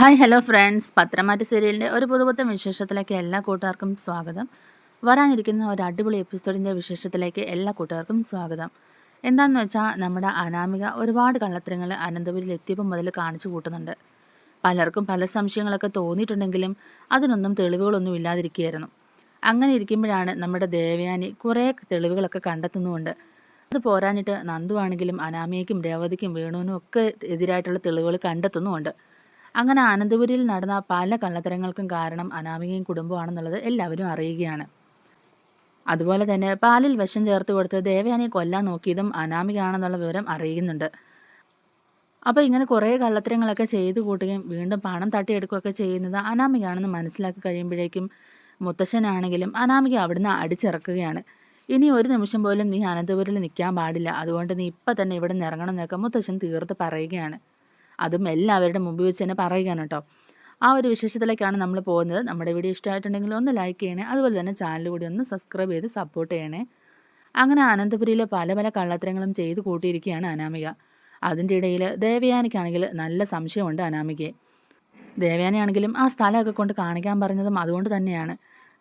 Hi hello friends പത്രമാറ്റ് സീരിയലിന്റെ ഒരു പുതുപുത്തൻ വിശേഷത്തിലേക്ക് എല്ലാ കൂട്ടുകാർക്കും സ്വാഗതം. വരാനിരിക്കുന്ന ഒരു അടിപൊളി എപ്പിസോഡിന്റെ വിശേഷത്തിലേക്ക് എല്ലാ കൂട്ടുകാർക്കും സ്വാഗതം. എന്താണെന്ന് വെച്ചാൽ നമ്മുടെ അനാമിക ഒരുപാട് കള്ളത്തരങ്ങൾ അനന്തപുരിൽ എത്തിയപ്പോൾ മുതൽ കാണിച്ചു കൂട്ടുന്നുണ്ട്. പലർക്കും പല സംശയങ്ങളൊക്കെ തോന്നിയിട്ടുണ്ടെങ്കിലും അതിനൊന്നും തെളിവുകളൊന്നും ഇല്ലാതിരിക്കുകയായിരുന്നു. അങ്ങനെ ഇരിക്കുമ്പോഴാണ് നമ്മുടെ ദേവയാനി കുറേ തെളിവുകളൊക്കെ കണ്ടെത്തുന്നുമുണ്ട്. അത് പോരാഞ്ഞിട്ട് നന്ദു ആണെങ്കിലും അനാമിയയ്ക്കും രേവതിക്കും വേണുവിനും ഒക്കെ എതിരായിട്ടുള്ള തെളിവുകൾ കണ്ടെത്തുന്നുമുണ്ട്. അങ്ങനെ അനന്തപുരിയിൽ നടന്ന പല കള്ളത്തരങ്ങൾക്കും കാരണം അനാമികയും കുടുംബമാണെന്നുള്ളത് എല്ലാവരും അറിയുകയാണ്. അതുപോലെ തന്നെ പാലിൽ വിഷം ചേർത്ത് കൊടുത്ത് ദേവയാനെ കൊല്ലാൻ നോക്കിയതും അനാമികയാണെന്നുള്ള വിവരം അറിയുന്നുണ്ട്. അപ്പോൾ ഇങ്ങനെ കുറേ കള്ളത്തരങ്ങളൊക്കെ ചെയ്തു കൂട്ടുകയും വീണ്ടും പണം തട്ടിയെടുക്കുകയൊക്കെ ചെയ്യുന്നത് അനാമികയാണെന്ന് മനസ്സിലാക്കി കഴിയുമ്പോഴേക്കും മുത്തശ്ശനാണെങ്കിലും അനാമിക അവിടുന്ന് അടിച്ചിറക്കുകയാണ്. ഇനി ഒരു നിമിഷം പോലും നീ അനന്തപുരിൽ നിൽക്കാൻ പാടില്ല. അതുകൊണ്ട് നീ ഇപ്പം തന്നെ ഇവിടെ നിന്ന് ഇറങ്ങണം എന്നൊക്കെ മുത്തശ്ശൻ തീർത്ത് പറയുകയാണ്. അതും എല്ലാവരുടെ മുമ്പിൽ വെച്ച് തന്നെ പറയുകയാണ് കേട്ടോ. ആ ഒരു വിശേഷത്തിലേക്കാണ് നമ്മൾ പോകുന്നത്. നമ്മുടെ വീഡിയോ ഇഷ്ടമായിട്ടുണ്ടെങ്കിൽ ഒന്ന് ലൈക്ക് ചെയ്യണേ. അതുപോലെ തന്നെ ചാനൽ കൂടി ഒന്ന് സബ്സ്ക്രൈബ് ചെയ്ത് സപ്പോർട്ട് ചെയ്യണേ. അങ്ങനെ അനന്തപുരിയിലെ പല പല കള്ളത്തരങ്ങളും ചെയ്ത് കൂട്ടിയിരിക്കുകയാണ് അനാമിക. അതിന്റെ ഇടയിൽ ദേവയാനിക്കാണെങ്കിൽ നല്ല സംശയമുണ്ട് അനാമികയെ. ദേവയാനിയാണെങ്കിലും ആ സ്ഥലമൊക്കെ കൊണ്ട് കാണിക്കാൻ പറഞ്ഞതും അതുകൊണ്ട് തന്നെയാണ്.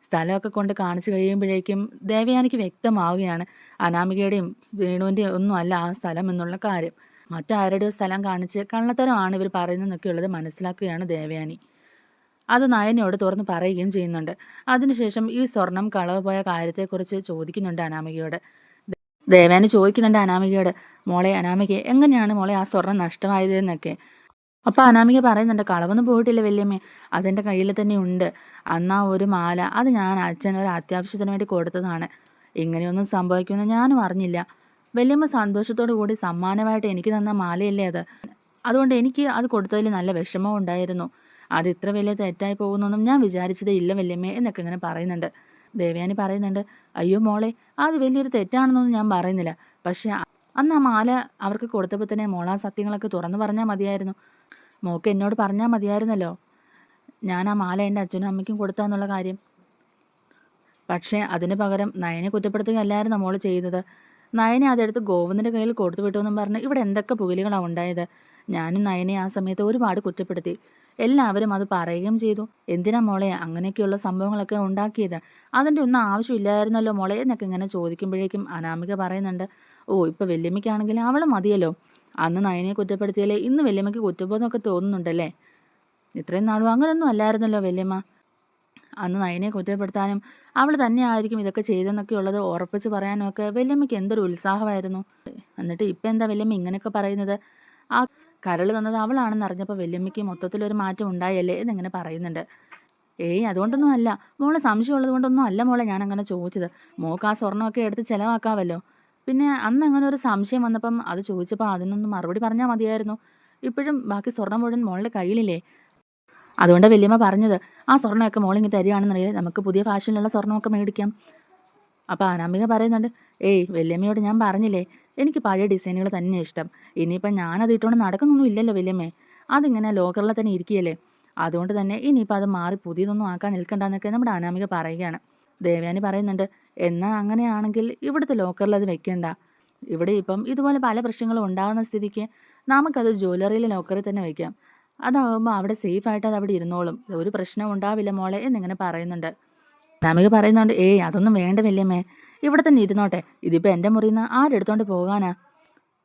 സ്ഥലമൊക്കെ കൊണ്ട് കാണിച്ചു കഴിയുമ്പോഴേക്കും ദേവയാനിക്ക് വ്യക്തമാവുകയാണ് അനാമികയുടെയും വേണുവിന്റെയും ഒന്നും അല്ല ആ സ്ഥലം എന്നുള്ള കാര്യം. മറ്റാരുടെയോ സ്ഥലം കാണിച്ച് കള്ളത്തരമാണ് ഇവർ പറയുന്നതെന്നൊക്കെയുള്ളത് മനസ്സിലാക്കുകയാണ് ദേവയാനി. അത് നയനയോട് തുറന്ന് പറയുകയും ചെയ്യുന്നുണ്ട്. അതിനുശേഷം ഈ സ്വർണം കളവ് പോയ കാര്യത്തെക്കുറിച്ച് ചോദിക്കുന്നുണ്ട് അനാമികയോട്. ദേവയാനി ചോദിക്കുന്നുണ്ട് അനാമികയോട് മോളെ അനാമികയെ എങ്ങനെയാണ് മോളെ ആ സ്വർണം നഷ്ടമായതെന്നൊക്കെ? അപ്പോൾ അനാമിക പറയുന്നുണ്ട് കളവൊന്നും പോയിട്ടില്ല വല്യമ്മേ അതെന്റെ കയ്യിൽ തന്നെ ഉണ്ട്. അന്നാ ഒരു മാല അത് ഞാൻ അച്ഛൻ ഒരു അത്യാവശ്യത്തിന് വേണ്ടി കൊടുത്തതാണ്. ഇങ്ങനെയൊന്നും സംഭവിക്കുമെന്ന് ഞാനും അറിഞ്ഞില്ല. വല്യമ്മ സന്തോഷത്തോടു കൂടി സമ്മാനമായിട്ട് എനിക്ക് തന്ന മാലയല്ലേ അത്? അതുകൊണ്ട് എനിക്ക് അത് കൊടുത്തതിൽ നല്ല വിഷമം ഉണ്ടായിരുന്നു. അത് ഇത്ര വലിയ തെറ്റായി പോകുന്നൊന്നും ഞാൻ വിചാരിച്ചതേ ഇല്ല വല്യമ്മേ എന്നൊക്കെ ഇങ്ങനെ പറയുന്നുണ്ട്. ദേവയാനി പറയുന്നുണ്ട് അയ്യോ മോളെ അത് വലിയൊരു തെറ്റാണെന്നൊന്നും ഞാൻ പറയുന്നില്ല. പക്ഷേ അന്ന് ആ മാല അവർക്ക് കൊടുത്തപ്പോൾ തന്നെ മോളാ സത്യങ്ങളൊക്കെ തുറന്നു പറഞ്ഞാൽ മതിയായിരുന്നു. മോക്ക് എന്നോട് പറഞ്ഞാൽ മതിയായിരുന്നല്ലോ. ഞാൻ ആ മാല എന്റെ അച്ഛനും അമ്മയ്ക്കും കൊടുത്താന്നുള്ള കാര്യം. പക്ഷേ അതിന് പകരം നയനെ കുറ്റപ്പെടുത്തുകയല്ലായിരുന്നു മോൾ ചെയ്തത്. നയനെ അതെടുത്ത് ഗോവിന്ദന്റെ കയ്യിൽ കൊടുത്തു വിട്ടു എന്നും പറഞ്ഞ് ഇവിടെ എന്തൊക്കെ പുകലുകളാണ് ഉണ്ടായത്? ഞാനും നയനെ ആ സമയത്ത് ഒരുപാട് കുറ്റപ്പെടുത്തി. എല്ലാവരും അത് പറയുകയും ചെയ്തു. എന്തിനാ മോളെ അങ്ങനെയൊക്കെയുള്ള സംഭവങ്ങളൊക്കെ ഉണ്ടാക്കിയത്? അതിന്റെ ഒന്നും ആവശ്യമില്ലായിരുന്നല്ലോ മോളെ എന്നൊക്കെ ഇങ്ങനെ ചോദിക്കുമ്പോഴേക്കും അനാമിക പറയുന്നുണ്ട് ഓ ഇപ്പോൾ വെല്ലുമിക്കാണെങ്കിൽ അവൾ മതിയല്ലോ. അന്ന് നയനെ കുറ്റപ്പെടുത്തിയാലേ ഇന്ന് വെല്ലുമ്മയ്ക്ക് കുറ്റബോധമൊക്കെ തോന്നുന്നുണ്ടല്ലേ? ഇത്രയും നാളും അങ്ങനെയൊന്നും അല്ലായിരുന്നല്ലോ വല്യമ്മ അന്ന് നയനെ കുറ്റപ്പെടുത്താനും അവൾ തന്നെയായിരിക്കും ഇതൊക്കെ ചെയ്തെന്നൊക്കെ ഉള്ളത് ഉറപ്പിച്ച് പറയാനും ഒക്കെ വല്യമ്മയ്ക്ക് എന്തൊരു ഉത്സാഹമായിരുന്നു. എന്നിട്ട് ഇപ്പം എന്താ വല്യമ്മ ഇങ്ങനെയൊക്കെ പറയുന്നത്? ആ കരൾ തന്നത് അവളാണെന്ന് അറിഞ്ഞപ്പോൾ വല്യമ്മയ്ക്ക് മൊത്തത്തിലൊരു മാറ്റം ഉണ്ടായല്ലേ എന്നിങ്ങനെ പറയുന്നുണ്ട്. ഏയ് അതുകൊണ്ടൊന്നും അല്ല. മോളെ സംശയമുള്ളത് കൊണ്ടൊന്നും അല്ല മോളെ ഞാൻ അങ്ങനെ ചോദിച്ചത്. മോൾക്ക് ആ സ്വർണമൊക്കെ എടുത്ത് ചിലവാക്കാമല്ലോ പിന്നെ അന്ന് അങ്ങനെ ഒരു സംശയം വന്നപ്പം അത് ചോദിച്ചപ്പോൾ അതിനൊന്നും മറുപടി പറഞ്ഞാൽ മതിയായിരുന്നു. ഇപ്പോഴും ബാക്കി സ്വർണം മുഴുവൻ മോളുടെ കയ്യിലില്ലേ? അതുകൊണ്ട് വലിയമ്മ പറഞ്ഞത് ആ സ്വർണമൊക്കെ മോളിങ്ങി തരികയാണെന്നുണ്ടെങ്കിൽ നമുക്ക് പുതിയ ഫാഷനിലുള്ള സ്വർണമൊക്കെ മേടിക്കാം. അപ്പോൾ അനാമിക പറയുന്നുണ്ട് ഏയ് വല്യമ്മയോട് ഞാൻ പറഞ്ഞില്ലേ എനിക്ക് പഴയ ഡിസൈനുകൾ തന്നെ ഇഷ്ടം. ഇനിയിപ്പം ഞാനത് ഇട്ടുകൊണ്ട് നടക്കുന്നൊന്നും ഇല്ലല്ലോ വല്യമ്മേ. അതിങ്ങനെ ലോക്കറിൽ തന്നെ ഇരിക്കുകയല്ലേ. അതുകൊണ്ട് തന്നെ ഇനിയിപ്പോൾ അത് മാറി പുതിയതൊന്നും ആക്കാൻ നിൽക്കണ്ടെന്നൊക്കെ നമ്മുടെ അനാമിക പറയുകയാണ്. ദേവയാനി പറയുന്നുണ്ട് എന്നാൽ അങ്ങനെയാണെങ്കിൽ ഇവിടുത്തെ ലോക്കറിൽ അത് വെക്കേണ്ട. ഇവിടെ ഇപ്പം ഇതുപോലെ പല പ്രശ്നങ്ങളും ഉണ്ടാകുന്ന സ്ഥിതിക്ക് നമുക്കത് ജ്വല്ലറിയിലെ ലോക്കറിൽ തന്നെ വെക്കാം. അതാകുമ്പോൾ അവിടെ സേഫായിട്ട് അത് അവിടെ ഇരുന്നോളും. ഒരു പ്രശ്നം ഉണ്ടാവില്ല മോളെ എന്നിങ്ങനെ പറയുന്നുണ്ട്. അനാമിക പറയുന്നുണ്ട് ഏയ് അതൊന്നും വേണ്ട വല്യമ്മേ. ഇവിടെ തന്നെ ഇരുന്നോട്ടെ. ഇതിപ്പോൾ എന്റെ മുറിയിൽ നിന്ന് ആരെടുത്തോണ്ട് പോകാനാ?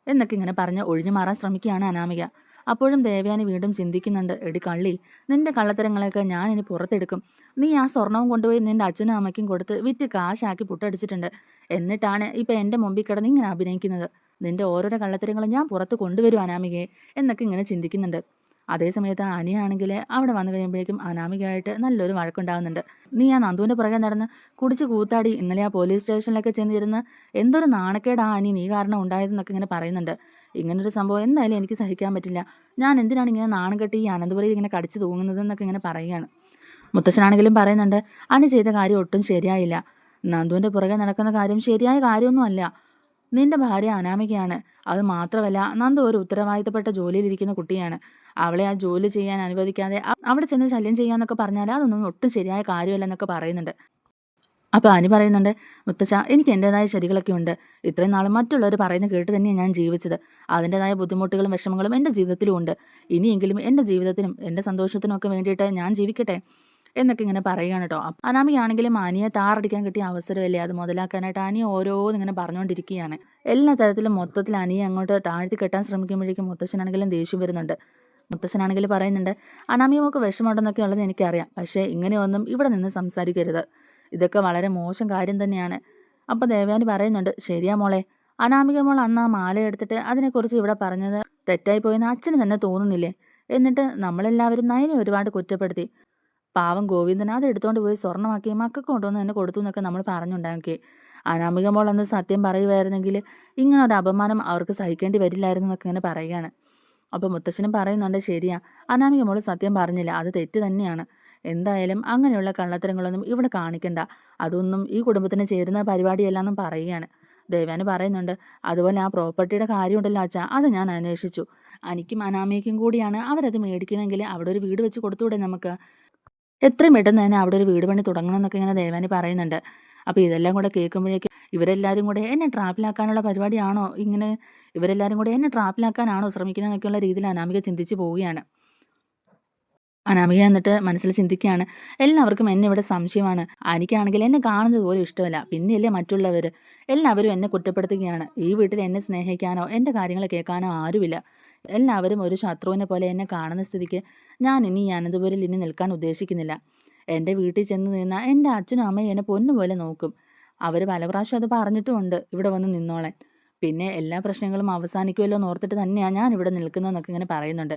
എന്നൊക്കെ ഇങ്ങനെ പറഞ്ഞ് ഒഴിഞ്ഞു മാറാൻ ശ്രമിക്കുകയാണ് അനാമിക. അപ്പോഴും ദേവയാനി വീണ്ടും ചിന്തിക്കുന്നുണ്ട് എടി കള്ളി നിന്റെ കള്ളത്തരങ്ങളൊക്കെ ഞാൻ ഇനി പുറത്തെടുക്കും. നീ ആ സ്വർണവും കൊണ്ടുപോയി നിന്റെ അച്ഛനും അമ്മയ്ക്കും കൊടുത്ത് വിറ്റ് കാശാക്കി പുട്ടടിച്ചിട്ടുണ്ട്. എന്നിട്ടാണ് ഇപ്പം എന്റെ മുമ്പിൽ കിടന്ന് ഇങ്ങനെ അഭിനയിക്കുന്നത്. നിന്റെ ഓരോരോ കള്ളത്തരങ്ങളും ഞാൻ പുറത്ത് കൊണ്ടുവരും അനാമികയെ എന്നൊക്കെ ഇങ്ങനെ ചിന്തിക്കുന്നുണ്ട്. അതേസമയത്ത് അനിയാണെങ്കിൽ അവിടെ വന്നു കഴിയുമ്പോഴേക്കും അനാമികയായിട്ട് നല്ലൊരു വഴക്കുണ്ടാകുന്നുണ്ട്. നീ ആ നന്ദുവിന്റെ പുറകെ നടന്ന് കുടിച്ച് കൂത്താടി ഇന്നലെ ആ പോലീസ് സ്റ്റേഷനിലൊക്കെ ചെന്നിരുന്ന് എന്തൊരു നാണക്കേടാ അനി നീ കാരണം ഉണ്ടായതെന്നൊക്കെ ഇങ്ങനെ പറയുന്നുണ്ട്. ഇങ്ങനൊരു സംഭവം എന്തായാലും എനിക്ക് സഹിക്കാൻ പറ്റില്ല. ഞാൻ എന്തിനാണ് ഇങ്ങനെ നാണം കെട്ടി ഈ അനന്തപുരയിൽ ഇങ്ങനെ കടിച്ചു തൂങ്ങുന്നതെന്നൊക്കെ ഇങ്ങനെ പറയുകയാണ്. മുത്തശ്ശനാണെങ്കിലും പറയുന്നുണ്ട് അനി ചെയ്ത കാര്യം ഒട്ടും ശരിയായില്ല. നന്ദുവിന്റെ പുറകെ നടക്കുന്ന കാര്യം ശരിയായ കാര്യമൊന്നുമല്ല. നിന്റെ ഭാര്യ അനാമികയാണ്. അത് മാത്രമല്ല നന്ദ ഒരു ഉത്തരവാദിത്തപ്പെട്ട ജോലിയിലിരിക്കുന്ന കുട്ടിയാണ്. അവളെ ആ ജോലി ചെയ്യാൻ അനുവദിക്കാതെ അവിടെ ചെന്ന് ശല്യം ചെയ്യാന്നൊക്കെ പറഞ്ഞാൽ അതൊന്നും ഒട്ടും ശരിയായ കാര്യമല്ലെന്നൊക്കെ പറയുന്നുണ്ട്. അപ്പോൾ അനി പറയുന്നുണ്ട് മുത്തശ്ശ എനിക്ക് എന്റെതായ ശരികളൊക്കെ ഉണ്ട്. ഇത്രയും നാളും മറ്റുള്ളവർ പറയുന്നത് കേട്ട് തന്നെയാണ് ഞാൻ ജീവിച്ചത്. അതിന്റെതായ ബുദ്ധിമുട്ടുകളും വിഷമങ്ങളും എന്റെ ജീവിതത്തിലും ഉണ്ട്. ഇനിയെങ്കിലും എന്റെ ജീവിതത്തിനും എന്റെ സന്തോഷത്തിനും ഒക്കെ വേണ്ടിയിട്ട് ഞാൻ ജീവിക്കട്ടെ? എന്നൊക്കെ ഇങ്ങനെ പറയുകയാണ് കേട്ടോ അനാമിയാണെങ്കിലും മാനിയെ താറടിക്കാൻ കിട്ടിയ അവസരമല്ലേ അത് മുതലാക്കാനായിട്ട് അനിയെ ഓരോന്ന് ഇങ്ങനെ പറഞ്ഞുകൊണ്ടിരിക്കുകയാണ് എല്ലാ തരത്തിലും മൊത്തത്തിൽ അനിയെ അങ്ങോട്ട് താഴ്ത്തി കെട്ടാൻ ശ്രമിക്കുമ്പോഴേക്കും മുത്തശ്ശനാണെങ്കിലും ദേഷ്യം വരുന്നുണ്ട്. മുത്തശ്ശനാണെങ്കിൽ പറയുന്നുണ്ട് അനാമിയ മോക്ക് വിഷമമുണ്ടെന്നൊക്കെ ഉള്ളത് എനിക്കറിയാം. പക്ഷേ ഇങ്ങനെയൊന്നും ഇവിടെ നിന്ന് സംസാരിക്കരുത്. ഇതൊക്കെ വളരെ മോശം കാര്യം തന്നെയാണ്. അപ്പോൾ ദേവയാനി പറയുന്നുണ്ട് ശരിയാ മോളെ. അനാമിക മോൾ അന്ന് ആ മാല എടുത്തിട്ട് അതിനെക്കുറിച്ച് ഇവിടെ പറഞ്ഞത് തെറ്റായി പോയെന്ന് അച്ഛന് തന്നെ തോന്നുന്നില്ലേ? എന്നിട്ട് നമ്മളെല്ലാവരും നയനെ ഒരുപാട് കുറ്റപ്പെടുത്തി. പാവം ഗോവിന്ദനാഥ് എടുത്തുകൊണ്ട് പോയി സ്വർണമാക്കി മക്കൾക്ക് കൊണ്ടുവന്ന് തന്നെ കൊടുത്തു എന്നൊക്കെ നമ്മൾ പറഞ്ഞുണ്ടാക്കി അനാമിക മോൾ അന്ന് സത്യം പറയുമായിരുന്നെങ്കിൽ ഇങ്ങനെ ഒരു അപമാനം അവർക്ക് സഹിക്കേണ്ടി വരില്ലായിരുന്നു എന്നൊക്കെ ഇങ്ങനെ പറയുകയാണ്. അപ്പോൾ മുത്തശ്ശനും പറയുന്നുണ്ട് ശരിയാ അനാമിക മോൾ സത്യം പറഞ്ഞില്ല അത് തെറ്റ് തന്നെയാണ്. എന്തായാലും അങ്ങനെയുള്ള കള്ളത്തരങ്ങളൊന്നും ഇവിടെ കാണിക്കണ്ട. അതൊന്നും ഈ കുടുംബത്തിന് ചേരുന്ന പരിപാടിയല്ലെന്നും പറയുകയാണ്. ദേവാന് പറയുന്നുണ്ട് അതുപോലെ ആ പ്രോപ്പർട്ടിയുടെ കാര്യമുണ്ടല്ലോ അച്ഛാ അത് ഞാൻ അന്വേഷിച്ചു. എനിക്കും അനാമിക്കും കൂടിയാണ് അവരത് മേടിക്കുന്നതെങ്കിൽ അവിടെ ഒരു വീട് വെച്ച് കൊടുത്തുകൂടെ നമുക്ക്? എത്രയും പെട്ടെന്ന് തന്നെ അവിടെ ഒരു വീട് പണി തുടങ്ങണം എന്നൊക്കെ ഇങ്ങനെ ദേവാനി പറയുന്നുണ്ട്. അപ്പോൾ ഇതെല്ലാം കൂടെ കേൾക്കുമ്പോഴേക്കും ഇവരെല്ലാവരും കൂടെ എന്നെ ട്രാപ്പിലാക്കാനുള്ള പരിപാടിയാണോ? ഇങ്ങനെ ഇവരെല്ലാവരും കൂടെ എന്നെ ട്രാപ്പിലാക്കാനാണോ ശ്രമിക്കുന്നതെന്നൊക്കെയുള്ള രീതിയിൽ അനാമിക ചിന്തിച്ച് പോവുകയാണ്. അനാമിക എന്നിട്ട് മനസ്സിൽ ചിന്തിക്കുകയാണ്. എല്ലാവർക്കും എന്നെ ഇവിടെ സംശയമാണ്. എനിക്കാണെങ്കിൽ എന്നെ കാണുന്നത് പോലും ഇഷ്ടമല്ല. പിന്നെയല്ലേ മറ്റുള്ളവർ എല്ലാവരും എന്നെ കുറ്റപ്പെടുത്തുകയാണ്. ഈ വീട്ടിൽ എന്നെ സ്നേഹിക്കാനോ എന്റെ കാര്യങ്ങൾ കേൾക്കാനോ ആരുമില്ല. എല്ലാവരും ഒരു ശത്രുവിനെ പോലെ എന്നെ കാണുന്ന സ്ഥിതിക്ക് ഞാൻ ഇനി ഈ അനന്തപുരിൽ ഇനി നിൽക്കാൻ ഉദ്ദേശിക്കുന്നില്ല. എന്റെ വീട്ടിൽ ചെന്ന് നിന്ന എന്റെ അച്ഛനും അമ്മയും എന്നെ പൊന്നുപോലെ നോക്കും. അവർ പല പ്രാവശ്യം അത് പറഞ്ഞിട്ടുമുണ്ട്. ഇവിടെ വന്ന് നിന്നോളാൻ. പിന്നെ എല്ലാ പ്രശ്നങ്ങളും അവസാനിക്കുമല്ലോ എന്ന് ഓർത്തിട്ട് തന്നെയാണ് ഞാൻ ഇവിടെ നിൽക്കുന്നതെന്നൊക്കെ ഇങ്ങനെ പറയുന്നുണ്ട്.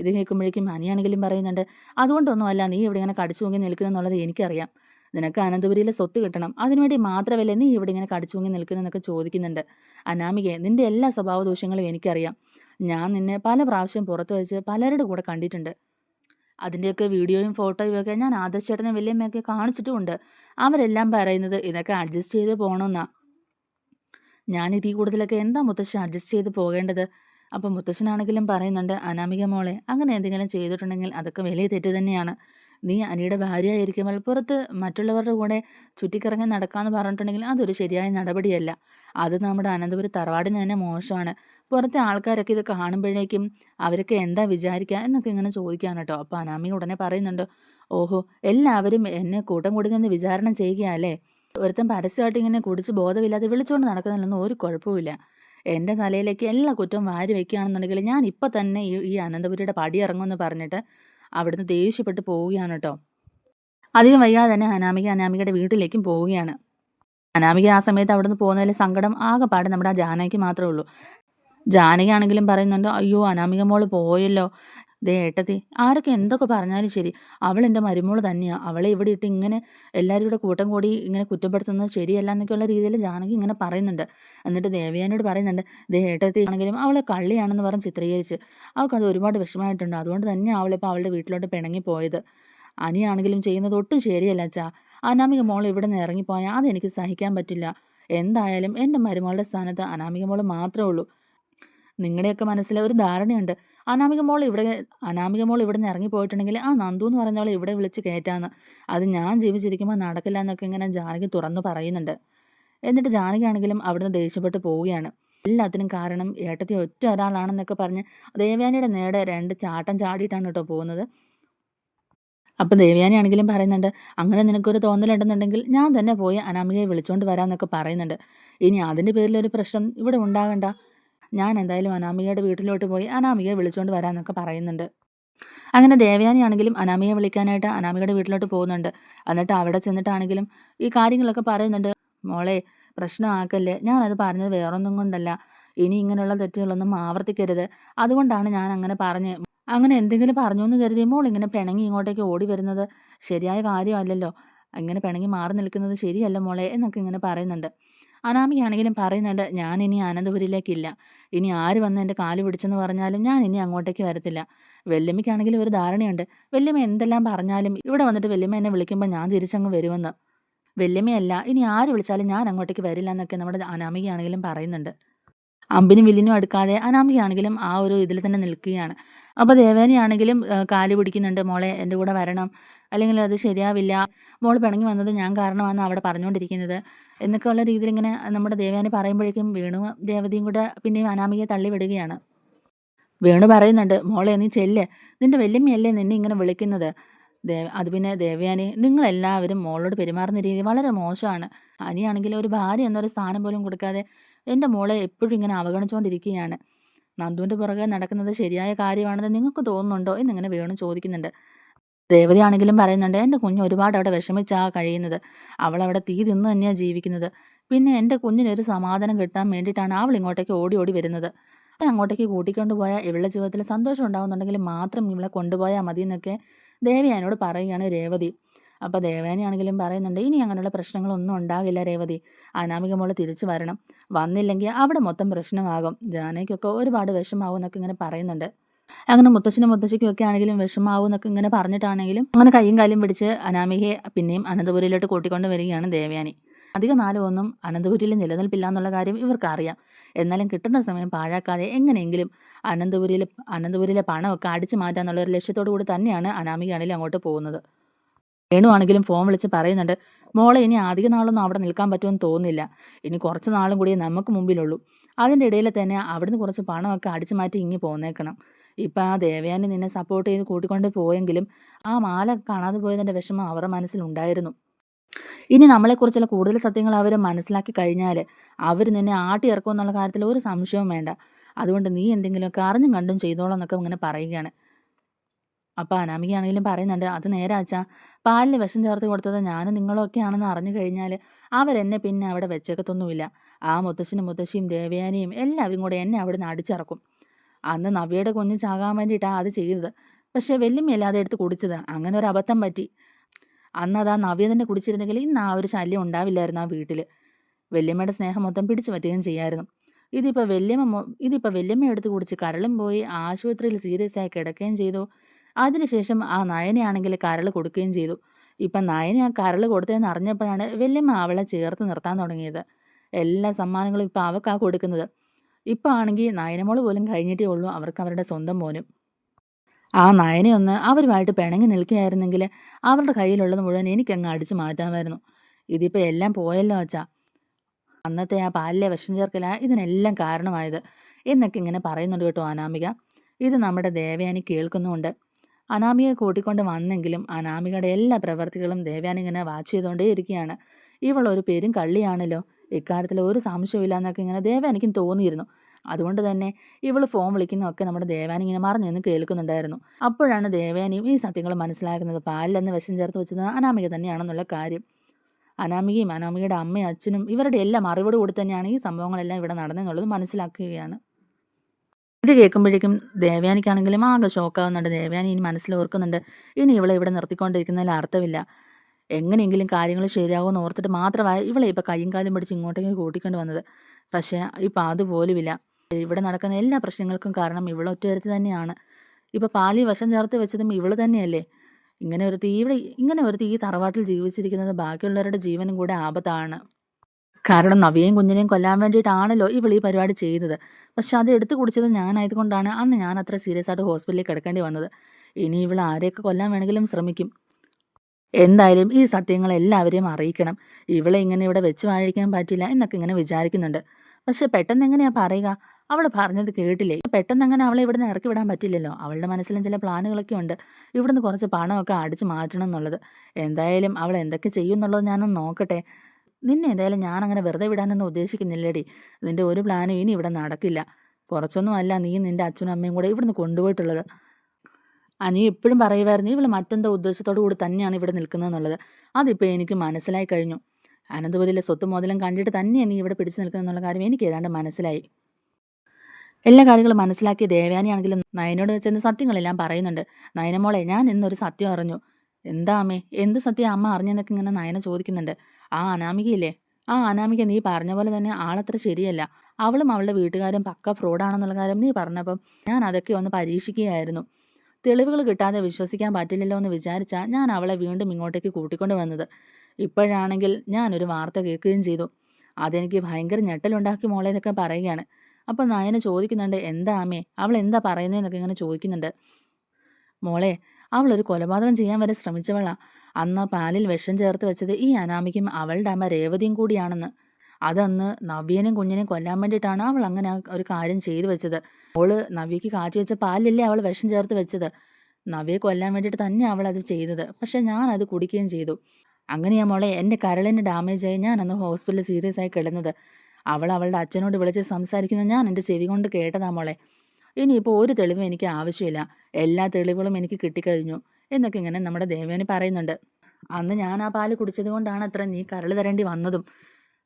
ഇത് കേൾക്കുമ്പോഴേക്കും അനിയാണെങ്കിലും പറയുന്നുണ്ട് അതുകൊണ്ടൊന്നുമല്ല നീ ഇവിടെ ഇങ്ങനെ കടിച്ചു മുങ്ങി നിൽക്കുന്നെന്നുള്ളത് എനിക്കറിയാം. നിനക്ക് അനന്തപുരിയിലെ സ്വത്ത് കിട്ടണം. അതിനുവേണ്ടി മാത്രമല്ലേ നീ ഇവിടെ ഇങ്ങനെ കടിച്ചു മുങ്ങി നിൽക്കുന്നതെന്നൊക്കെ ചോദിക്കുന്നുണ്ട്. അനാമികയെ നിന്റെ എല്ലാ സ്വഭാവദോഷങ്ങളും എനിക്കറിയാം. ഞാൻ നിന്നെ പല പ്രാവശ്യം പുറത്തു വെച്ച് പലരുടെ കൂടെ കണ്ടിട്ടുണ്ട്. അതിന്റെയൊക്കെ വീഡിയോയും ഫോട്ടോയും ഒക്കെ ഞാൻ ആദർശേട്ടനെ വലിയമ്മയൊക്കെ കാണിച്ചിട്ടുമുണ്ട്. അവരെല്ലാം പറയുന്നത് ഇതൊക്കെ അഡ്ജസ്റ്റ് ചെയ്ത് പോകണമെന്നാ ഞാൻ ഇതിൽ കൂടുതലൊക്കെ എന്താ മുത്തശ്ശൻ അഡ്ജസ്റ്റ് ചെയ്ത് പോകേണ്ടത്? അപ്പം മുത്തശ്ശനാണെങ്കിലും പറയുന്നുണ്ട് അനാമിക മോളെ അങ്ങനെ എന്തെങ്കിലും ചെയ്തിട്ടുണ്ടെങ്കിൽ അതൊക്കെ വലിയ തെറ്റ് തന്നെയാണ്. നീ അനിയുടെ ഭാര്യയായിരിക്കുമ്പോൾ പുറത്ത് മറ്റുള്ളവരുടെ കൂടെ ചുറ്റിക്കറങ്ങി നടക്കാമെന്ന് പറഞ്ഞിട്ടുണ്ടെങ്കിൽ അതൊരു ശരിയായ നടപടിയല്ല. അത് നമ്മുടെ അനന്തപുരം തറവാടിന് തന്നെ മോശമാണ്. പുറത്തെ ആൾക്കാരൊക്കെ ഇത് കാണുമ്പോഴേക്കും അവരൊക്കെ എന്താ വിചാരിക്കുക എന്നൊക്കെ ഇങ്ങനെ ചോദിക്കാണ് കേട്ടോ. അപ്പോൾ അനാമി ഉടനെ പറയുന്നുണ്ട് ഓഹോ എല്ലാവരും എന്നെ കൂട്ടം കൂടി നിന്ന് വിചാരണ ചെയ്യുകയല്ലേ? ഒരുത്തൻ പരസ്യമായിട്ട് ഇങ്ങനെ കുടിച്ച് ബോധമില്ലാതെ വിളിച്ചുകൊണ്ട് നടക്കുന്നില്ലെന്നും ഒരു കുഴപ്പമില്ല എന്റെ തലയിലേക്ക് എല്ലാ കുറ്റവും വാരി വെക്കുകയാണെന്നുണ്ടെങ്കിൽ ഞാൻ ഇപ്പം തന്നെ ഈ ഈ അനന്തപുരിയുടെ പടി ഇറങ്ങുമെന്ന് പറഞ്ഞിട്ട് അവിടുന്ന് ദേഷ്യപ്പെട്ട് പോവുകയാണ് കേട്ടോ അധികം വൈകാതെ തന്നെ അനാമിക അനാമികയുടെ വീട്ടിലേക്കും പോവുകയാണ്. അനാമിക ആ സമയത്ത് അവിടുന്ന് പോകുന്നതിൽ സങ്കടം ആകെപ്പാട് നമ്മുടെ ആ ജാനകിക്ക് മാത്രമേ ഉള്ളൂ. ജാനകി ആണെങ്കിലും പറയുന്നുണ്ട് അയ്യോ അനാമിക മോൾ പോയല്ലോ. ദേ ഏട്ടത്തി ആരൊക്കെ എന്തൊക്കെ പറഞ്ഞാലും ശരി. അവൾ എന്റെ മരുമോൾ തന്നെയാണ് അവളെ ഇവിടെ ഇട്ട് ഇങ്ങനെ എല്ലാവരും കൂടെ കൂട്ടം കൂടി ഇങ്ങനെ കുറ്റപ്പെടുത്തുന്നത് ശരിയല്ല എന്നൊക്കെയുള്ള രീതിയിൽ ജാനകി ഇങ്ങനെ പറയുന്നുണ്ട്. എന്നിട്ട് ദേവയാനോട് പറയുന്നുണ്ട് ദേ ഏട്ടത്തി ആണെങ്കിലും അവളെ കള്ളിയാണെന്ന് പറഞ്ഞ് ചിത്രീകരിച്ച്. അവൾക്കത് ഒരുപാട് വിഷമമായിട്ടുണ്ട്. അതുകൊണ്ട് തന്നെ അവളിപ്പോൾ അവളുടെ വീട്ടിലോട്ട് പിണങ്ങി പോയത്. അനിയാണെങ്കിലും ചെയ്യുന്നത് ഒട്ടും ശരിയല്ല അച്ഛാ. അനാമിക മോൾ ഇവിടെ നിന്ന് ഇറങ്ങിപ്പോയാൽ അതെനിക്ക് സഹിക്കാൻ പറ്റില്ല. എന്തായാലും എന്റെ മരുമോളുടെ സ്ഥാനത്ത് അനാമിക മോൾ മാത്രമേ ഉള്ളൂ. നിങ്ങളുടെയൊക്കെ മനസ്സിലെ ഒരു ധാരണയുണ്ട്. അനാമിക മോൾ ഇവിടെ അനാമിക മോൾ ഇവിടെ നിന്ന് ഇറങ്ങിപ്പോയിട്ടുണ്ടെങ്കിൽ ആ നന്ദു എന്ന് പറയുന്നവളെ ഇവിടെ വിളിച്ച് കയറ്റാന്ന്. അത് ഞാൻ ജീവിച്ചിരിക്കുമ്പോൾ നടക്കില്ല എന്നൊക്കെ ഇങ്ങനെ ജാനകി തുറന്നു പറയുന്നുണ്ട്. എന്നിട്ട് ജാനകിയാണെങ്കിലും അവിടുന്ന് ദേഷ്യപ്പെട്ട് പോവുകയാണ്. എല്ലാത്തിനും കാരണം ഏട്ടത്തി ഒറ്റ ഒരാളാണെന്നൊക്കെ പറഞ്ഞ് ദേവയാനിയുടെ നേടെ രണ്ട് ചാട്ടം ചാടിയിട്ടാണ് കേട്ടോ പോകുന്നത്. അപ്പം ദേവയാനി ആണെങ്കിലും പറയുന്നുണ്ട് അങ്ങനെ നിനക്കൊരു തോന്നലുണ്ടെന്നുണ്ടെങ്കിൽ ഞാൻ തന്നെ പോയി അനാമികയെ വിളിച്ചുകൊണ്ട് വരാമെന്നൊക്കെ പറയുന്നുണ്ട്. ഇനി അതിന്റെ പേരിലൊരു പ്രശ്നം ഇവിടെ ഉണ്ടാകണ്ട. ഞാൻ എന്തായാലും അനാമികയുടെ വീട്ടിലോട്ട് പോയി അനാമികയെ വിളിച്ചുകൊണ്ട് വരാമെന്നൊക്കെ പറയുന്നുണ്ട്. അങ്ങനെ ദേവയാനിയാണെങ്കിലും അനാമികയെ വിളിക്കാനായിട്ട് അനാമികയുടെ വീട്ടിലോട്ട് പോകുന്നുണ്ട്. എന്നിട്ട് അവിടെ ചെന്നിട്ടാണെങ്കിലും ഈ കാര്യങ്ങളൊക്കെ പറയുന്നുണ്ട്. മോളെ പ്രശ്നമാക്കല്ലേ? ഞാനത് പറഞ്ഞത് വേറൊന്നും കൊണ്ടല്ല. ഇനി ഇങ്ങനെയുള്ള തെറ്റുകളൊന്നും ആവർത്തിക്കരുത്. അതുകൊണ്ടാണ് ഞാൻ അങ്ങനെ പറഞ്ഞ്. അങ്ങനെ എന്തെങ്കിലും പറഞ്ഞു എന്ന് കരുതി മോൾ ഇങ്ങനെ പിണങ്ങി ഇങ്ങോട്ടേക്ക് ഓടി വരുന്നത് ശരിയായ കാര്യമല്ലല്ലോ. ഇങ്ങനെ പിണങ്ങി മാറി നിൽക്കുന്നത് ശരിയല്ല മോളെ എന്നൊക്കെ ഇങ്ങനെ പറയുന്നുണ്ട്. അനാമികയാണെങ്കിലും പറയുന്നുണ്ട് ഞാൻ ഇനി അനന്തപുരിയിലേക്കില്ല. ഇനി ആര് വന്ന് എന്റെ കാൽ പിടിച്ചെന്ന് പറഞ്ഞാലും ഞാൻ ഇനി അങ്ങോട്ടേക്ക് വരത്തില്ല. വെല്ലുമ്മയ്ക്കാണെങ്കിലും ഒരു ധാരണയുണ്ട്. വെല്ലുമ്മ എന്തെല്ലാം പറഞ്ഞാലും ഇവിടെ വന്നിട്ട് വെല്ലുമ്മ എന്നെ വിളിക്കുമ്പോൾ ഞാൻ തിരിച്ചങ്ങ് വരുമെന്ന്. വെല്ലുമ്മയല്ല ഇനി ആര് വിളിച്ചാലും ഞാൻ അങ്ങോട്ടേക്ക് വരില്ല എന്നൊക്കെ നമ്മുടെ അനാമികയാണെങ്കിലും പറയുന്നുണ്ട്. അമ്പിനും വില്ലിനും അടുക്കാതെ അനാമികയാണെങ്കിലും ആ ഒരു ഇതിൽ തന്നെ നിൽക്കുകയാണ്. അപ്പോൾ ദേവേനയാണെങ്കിലും കാൽ പിടിക്കുന്നുണ്ട്. മോളെ എന്റെ കൂടെ വരണം. അല്ലെങ്കിൽ അത് ശരിയാവില്ല. മോൾ പിണങ്ങി വന്നത് ഞാൻ കാരണമാണ് അവിടെ പറഞ്ഞുകൊണ്ടിരിക്കുന്നത് എന്നൊക്കെയുള്ള രീതിയിൽ ഇങ്ങനെ നമ്മുടെ ദേവേനെ പറയുമ്പോഴേക്കും വീണു ദേവതയും കൂടെ പിന്നെയും അനാമികയെ തള്ളിവിടുകയാണ് വേണു പറയുന്നുണ്ട് മോളെ നീ ചെല്ല്. നിന്റെ വല്യമ്മയല്ലേ നിന്നെ ഇങ്ങനെ വിളിക്കുന്നത്? ദേവ അത് പിന്നെ ദേവയാനി നിങ്ങളെല്ലാവരും മോളോട് പെരുമാറുന്ന രീതി വളരെ മോശമാണ്. അനിയാണെങ്കിൽ ഒരു ഭാര്യ എന്നൊരു സ്ഥാനം പോലും കൊടുക്കാതെ എന്റെ മോളെ എപ്പോഴും ഇങ്ങനെ അവഗണിച്ചുകൊണ്ടിരിക്കുകയാണ് നന്ദുവിന്റെ പുറകെ നടക്കുന്നത് ശരിയായ കാര്യമാണെന്ന് നിങ്ങൾക്ക് തോന്നുന്നുണ്ടോ എന്നിങ്ങനെ വേണു ചോദിക്കുന്നുണ്ട്. രേവതി ആണെങ്കിലും പറയുന്നുണ്ട് എന്റെ കുഞ്ഞ് ഒരുപാട് അവിടെ വിഷമിച്ചാ കഴിയുന്നത്. അവൾ അവിടെ തീ തിന്നു തന്നെയാണ് ജീവിക്കുന്നത്. പിന്നെ എന്റെ കുഞ്ഞിനൊരു സമാധാനം കിട്ടാൻ വേണ്ടിയിട്ടാണ് അവൾ ഇങ്ങോട്ടേക്ക് ഓടി ഓടി വരുന്നത്. അങ്ങോട്ടേക്ക് കൂട്ടിക്കൊണ്ട് പോയാൽ ഇവളുടെ ജീവിതത്തിൽ സന്തോഷം ഉണ്ടാകുന്നുണ്ടെങ്കിൽ മാത്രം ഇവളെ കൊണ്ടുപോയാൽ മതി എന്നൊക്കെ ദേവി എന്നോട് പറയുകയാണ് രേവതി. അപ്പോൾ ദേവയാനിയാണെങ്കിലും പറയുന്നുണ്ട് ഇനി അങ്ങനെയുള്ള പ്രശ്നങ്ങളൊന്നും ഉണ്ടാകില്ല രേവതി. അനാമിക മോൾ തിരിച്ചു വരണം. വന്നില്ലെങ്കിൽ അവിടെ മൊത്തം പ്രശ്നമാകും. ജാനയ്ക്കൊക്കെ ഒരുപാട് വിഷമാവും എന്നൊക്കെ ഇങ്ങനെ പറയുന്നുണ്ട്. അങ്ങനെ മുത്തശ്ശനും മുത്തശ്ശിക്കും ഒക്കെ ആണെങ്കിലും വിഷമാവും എന്നൊക്കെ ഇങ്ങനെ പറഞ്ഞിട്ടാണെങ്കിലും അങ്ങനെ കൈയും കാലും പിടിച്ച് അനാമികയെ പിന്നെയും അനന്തപുരിയിലോട്ട് കൂട്ടിക്കൊണ്ട് വരികയാണ് ദേവയാനി. അധിക നാലൊന്നും അനന്തപുരിയിൽ നിലനിൽപ്പില്ല എന്നുള്ള കാര്യം ഇവർക്കറിയാം. എന്നാലും കിട്ടുന്ന സമയം പാഴാക്കാതെ എങ്ങനെയെങ്കിലും അനന്തപുരിയിൽ അനന്തപുരിയിലെ പണമൊക്കെ അടിച്ചു മാറ്റാന്നുള്ള ഒരു ലക്ഷ്യത്തോടു കൂടി തന്നെയാണ് അനാമികയാണെങ്കിലും അങ്ങോട്ട് പോകുന്നത്. വേണുവാണെങ്കിലും ഫോൺ വിളിച്ച് പറയുന്നുണ്ട് മോളെ ഇനി അധിക നാളൊന്നും അവിടെ നിൽക്കാൻ പറ്റുമെന്ന് തോന്നുന്നില്ല. ഇനി കുറച്ച് നാളും കൂടിയേ നമുക്ക് മുമ്പിലുള്ളൂ. അതിന്റെ ഇടയിൽ തന്നെ അവിടുന്ന് കുറച്ച് പണമൊക്കെ അടിച്ചു മാറ്റി ഇങ്ങി പോന്നേക്കണം. ഇപ്പം ആ ദേവയാനി നിന്നെ സപ്പോർട്ട് ചെയ്ത് കൂട്ടിക്കൊണ്ട് പോയെങ്കിലും ആ മാല കാണാതെ പോയതിന്റെ വിഷമം അവരുടെ മനസ്സിലുണ്ടായിരുന്നു. ഇനി നമ്മളെക്കുറിച്ചുള്ള കൂടുതൽ സത്യങ്ങൾ അവർ മനസ്സിലാക്കി കഴിഞ്ഞാൽ അവർ നിന്നെ ആട്ടി ഇറക്കുമെന്നുള്ള കാര്യത്തിൽ ഒരു സംശയവും വേണ്ട. അതുകൊണ്ട് നീ എന്തെങ്കിലുമൊക്കെ അറിഞ്ഞും കണ്ടും ചെയ്തോളാം എന്നൊക്കെ ഇങ്ങനെ പറയുകയാണ്. അപ്പോൾ അനാമികയാണെങ്കിലും പറയുന്നുണ്ട് അത് നേരെ അച്ഛാ പാലിന് വിഷം ചേർത്ത് കൊടുത്തത് ഞാനും നിങ്ങളൊക്കെ ആണെന്ന് അറിഞ്ഞു കഴിഞ്ഞാൽ അവരെന്നെ പിന്നെ അവിടെ വെച്ചേക്കത്തൊന്നുമില്ല. ആ മുത്തശ്ശനും മുത്തശ്ശിയും ദേവയാനിയും എല്ലാവരും കൂടെ എന്നെ അവിടെ നിന്ന് അടിച്ചിറക്കും. അന്ന് നവ്യയുടെ കുഞ്ഞ് ചാകാൻ വേണ്ടിയിട്ടാണ് അത് ചെയ്തത്. പക്ഷേ വെല്ലുമ്മയല്ല എടുത്ത് കുടിച്ചത്. അങ്ങനെ ഒരു അബദ്ധം പറ്റി. അന്ന് അത് ആ നവ്യ തന്നെ കുടിച്ചിരുന്നെങ്കിൽ ഇന്ന് ആ ഒരു ശല്യം ഉണ്ടാവില്ലായിരുന്നു ആ വീട്ടിൽ വെല്ലുമ്മയുടെ സ്നേഹം മൊത്തം പിടിച്ചു പറ്റുകയും ചെയ്യായിരുന്നു. ഇതിപ്പോൾ വെല്ലുമ്മ ഇതിപ്പോൾ വെല്ലുമ്മ എടുത്ത് കുടിച്ച് കരളും പോയി ആശുപത്രിയിൽ സീരിയസ് ആയി കിടക്കുകയും ചെയ്തു. അതിനുശേഷം ആ നയനയാണെങ്കിൽ കരൾ കൊടുക്കുകയും ചെയ്തു. ഇപ്പം നയന ആ കരൾ കൊടുത്തതെന്ന് അറിഞ്ഞപ്പോഴാണ് വല്യമ്മ അവളെ ചേർത്ത് നിർത്താൻ തുടങ്ങിയത്. എല്ലാ സമ്മാനങ്ങളും ഇപ്പം അവക്കാ കൊടുക്കുന്നത്. ഇപ്പം ആണെങ്കിൽ നയനമോൾ പോലും കഴിഞ്ഞിട്ടേ ഉള്ളൂ അവർക്ക് അവരുടെ സ്വന്തം മോനും. ആ നയനയൊന്ന് അവരുമായിട്ട് പിണങ്ങി നിൽക്കുകയായിരുന്നെങ്കിൽ അവരുടെ കയ്യിലുള്ളത് മുഴുവൻ എനിക്കങ്ങ് അടിച്ചു മാറ്റാമായിരുന്നു. ഇതിപ്പോൾ എല്ലാം പോയല്ലോ അച്ഛാ. അന്നത്തെ ആ പാലിലെ വിഷം ചേർക്കല ഇതിനെല്ലാം കാരണമായത്. എന്നൊക്കെ ഇങ്ങനെ പറയുന്നുണ്ട് കേട്ടോ അനാമിക. ഇത് നമ്മുടെ ദേവയാനി കേൾക്കുന്നുമുണ്ട്. അനാമികയെ കൂട്ടിക്കൊണ്ട് വന്നെങ്കിലും അനാമികയുടെ എല്ലാ പ്രവർത്തികളും ദേവ്യാനിങ്ങനെ വാച്ച് ചെയ്തുകൊണ്ടേ ഇരിക്കുകയാണ്. ഇവൾ ഒരു പേരും കള്ളിയാണല്ലോ. ഇക്കാര്യത്തിൽ ഒരു സംശയമില്ല എന്നൊക്കെ ഇങ്ങനെ ദേവാനിക്കും തോന്നിയിരുന്നു. അതുകൊണ്ട് തന്നെ ഇവൾ ഫോൺ വിളിക്കുന്നതൊക്കെ നമ്മുടെ ദേവാനി ഇങ്ങനെ മറിഞ്ഞു നിന്ന് കേൾക്കുന്നുണ്ടായിരുന്നു. അപ്പോഴാണ് ദേവാനിയും ഈ സത്യങ്ങൾ മനസ്സിലാക്കുന്നത്. പാലിലെന്ന് വിഷം ചേർത്ത് വെച്ചത് അനാമിക തന്നെയാണെന്നുള്ള കാര്യം. അനാമികയും അനാമികയുടെ അമ്മയും അച്ഛനും ഇവരുടെ എല്ലാം അറിവോട് കൂടി തന്നെയാണ് ഈ സംഭവങ്ങളെല്ലാം ഇവിടെ നടന്നെന്നുള്ളത് മനസ്സിലാക്കുകയാണ്. ഇത് കേൾക്കുമ്പോഴേക്കും ദേവയാനിക്കാണെങ്കിലും ആകെ ഷോക്കാവുന്നുണ്ട്. ദേവയാനി ഇനി മനസ്സിൽ ഓർക്കുന്നുണ്ട് ഇനി ഇവളെ ഇവിടെ നിർത്തിക്കൊണ്ടിരിക്കുന്നതിൽ അർത്ഥമില്ല. എങ്ങനെയെങ്കിലും കാര്യങ്ങൾ ശരിയാകുമെന്ന് ഓർത്തിട്ട് മാത്രമായി ഇവളെ ഇപ്പോൾ കയ്യും കാലും പിടിച്ച് ഇങ്ങോട്ടേക്ക് കൂട്ടിക്കൊണ്ട് വന്നത്. പക്ഷേ ഇപ്പം അതുപോലുമില്ല. ഇവിടെ നടക്കുന്ന എല്ലാ പ്രശ്നങ്ങൾക്കും കാരണം ഇവളൊറ്റ തന്നെയാണ്. ഇപ്പോൾ പാലി വശം ചേർത്ത് വെച്ചതും ഇവൾ തന്നെയല്ലേ? ഇങ്ങനെ ഒരു തീ ഇവിടെ ഇങ്ങനെ ഒരു തീ തറവാട്ടിൽ ജീവിച്ചിരിക്കുന്നത് ബാക്കിയുള്ളവരുടെ ജീവനും കൂടെ ആപത്താണ്. കാരണം നവിയെയും കുഞ്ഞിനെയും കൊല്ലാൻ വേണ്ടിയിട്ടാണല്ലോ ഇവൾ ഈ പരിപാടി ചെയ്യുന്നത് പക്ഷെ അത് എടുത്തു കുടിച്ചത് ഞാനായതുകൊണ്ടാണ് അന്ന് ഞാൻ അത്ര സീരിയസ് ആയിട്ട് ഹോസ്പിറ്റലിൽ കിടക്കേണ്ടി വന്നത്. ഇനി ഇവൾ ആരെയൊക്കെ കൊല്ലാൻ വേണമെങ്കിലും ശ്രമിക്കും. എന്തായാലും ഈ സത്യങ്ങൾ എല്ലാവരെയും അറിയിക്കണം. ഇവളെ ഇങ്ങനെ ഇവിടെ വെച്ച് വാഴിക്കാൻ പറ്റില്ല എന്നൊക്കെ ഇങ്ങനെ വിചാരിക്കുന്നുണ്ട്. പക്ഷെ പെട്ടെന്ന് എങ്ങനെയാ പറയുക? അവൾ പറഞ്ഞത് കേട്ടില്ലേ? പെട്ടെന്ന് അങ്ങനെ അവളെ ഇവിടുന്ന് ഇറക്കി വിടാൻ പറ്റില്ലല്ലോ. അവളുടെ മനസ്സിലും ചില പ്ലാനുകളൊക്കെ ഉണ്ട്. ഇവിടുന്ന് കുറച്ച് പണമൊക്കെ അടിച്ചു മാറ്റണം എന്നുള്ളത്. എന്തായാലും അവൾ എന്തൊക്കെ ചെയ്യും എന്നുള്ളത് ഞാനൊന്ന് നോക്കട്ടെ. നിന്നെ ഞാൻ അങ്ങനെ വെറുതെ വിടാനൊന്നും ഉദ്ദേശിക്കുന്നില്ലടി. നിന്റെ ഒരു പ്ലാനും ഇനി ഇവിടെ നടക്കില്ല. കുറച്ചൊന്നും അല്ല നീ നിന്റെ അച്ഛനും അമ്മയും കൂടെ ഇവിടുന്ന് കൊണ്ടുപോയിട്ടുള്ളത്. അനി എപ്പോഴും പറയുമായിരുന്നു ഇവൾ മറ്റെന്തോ ഉദ്ദേശത്തോടു കൂടി തന്നെയാണ് ഇവിടെ നിൽക്കുന്നതെന്നുള്ളത്. അതിപ്പോൾ എനിക്ക് മനസ്സിലായി കഴിഞ്ഞു. അനന്തപുരിയിലെ സ്വത്ത് മുതലും കണ്ടിട്ട് തന്നെയാണ് നീ ഇവിടെ പിടിച്ചു നിൽക്കുന്നതെന്നുള്ള കാര്യം എനിക്ക് ഏതാണ്ട് മനസ്സിലായി. എല്ലാ കാര്യങ്ങളും മനസ്സിലാക്കിയ ദേവയാനിയാണെങ്കിലും നയനോട് ചെന്ന് സത്യങ്ങളെല്ലാം പറയുന്നുണ്ട്. നയനമോളെ ഞാൻ ഇന്നൊരു സത്യം അറിഞ്ഞു. എന്താ അമ്മേ എന്ത് സത്യം അമ്മ അറിഞ്ഞെന്നൊക്കെ ഇങ്ങനെ നയന ചോദിക്കുന്നുണ്ട്. ആ അനാമികയില്ലേ? ആ അനാമിക നീ പറഞ്ഞ പോലെ തന്നെ ആളത്ര ശരിയല്ല. അവളും അവളുടെ വീട്ടുകാരും പക്ക ഫ്രോഡാണെന്നുള്ള കാര്യം നീ പറഞ്ഞപ്പം ഞാൻ അതൊക്കെ ഒന്ന് പരീക്ഷിക്കുകയായിരുന്നു. തെളിവുകൾ കിട്ടാതെ വിശ്വസിക്കാൻ പറ്റില്ലല്ലോ എന്ന് വിചാരിച്ചാൽ ഞാൻ അവളെ വീണ്ടും ഇങ്ങോട്ടേക്ക് കൂട്ടിക്കൊണ്ട് വന്നത്. ഇപ്പോഴാണെങ്കിൽ ഞാനൊരു വാർത്ത കേൾക്കുകയും ചെയ്തു. അതെനിക്ക് ഭയങ്കര ഞെട്ടലുണ്ടാക്കി മോളെ എന്നൊക്കെ പറയുകയാണ്. അപ്പോൾ നയന ചോദിക്കുന്നുണ്ട് എന്താ അമ്മേ? അവൾ എന്താ പറയുന്നതെന്നൊക്കെ ഇങ്ങനെ ചോദിക്കുന്നുണ്ട്. മോളെ അവളൊരു കൊലപാതകം ചെയ്യാൻ വരെ ശ്രമിച്ചവളാ. അന്ന് പാലിൽ വിഷം ചേർത്ത് വെച്ചത് ഈ അനാമിക്കും അവളുടെ അമ്മ രേവതിയും കൂടിയാണെന്ന്. അതന്ന് നവ്യനെയും കുഞ്ഞിനെയും കൊല്ലാൻ വേണ്ടിയിട്ടാണ് അവൾ അങ്ങനെ ഒരു കാര്യം ചെയ്തു വെച്ചത്. അവൾ നവ്യക്ക് കാച്ചി വെച്ച പാലിലല്ലേ അവൾ വിഷം ചേർത്ത് വെച്ചത്. നവ്യയെ കൊല്ലാൻ വേണ്ടിയിട്ട് തന്നെ അവൾ അത് ചെയ്തത്. പക്ഷെ ഞാൻ അത് കുടിക്കുകയും ചെയ്തു. അങ്ങനെയാ മോളെ എന്റെ കരളിന് ഡാമേജ് ആയി ഞാൻ അന്ന് ഹോസ്പിറ്റലിൽ സീരിയസ് ആയി കിടന്നത്. അവൾ അവളുടെ അച്ഛനോട് വിളിച്ച് സംസാരിക്കുന്നത് ഞാൻ എന്റെ ചെവി കൊണ്ട് കേട്ടതാ മോളെ. ഇനിയിപ്പോൾ ഒരു തെളിവും എനിക്ക് ആവശ്യമില്ല. എല്ലാ തെളിവുകളും എനിക്ക് കിട്ടിക്കഴിഞ്ഞു എന്നൊക്കെ ഇങ്ങനെ നമ്മുടെ ദേവേനി പറയുന്നുണ്ട്. അന്ന് ഞാൻ ആ പാൽ കുടിച്ചത് കൊണ്ടാണ് അത്ര നീ കരൾ തരേണ്ടി വന്നതും.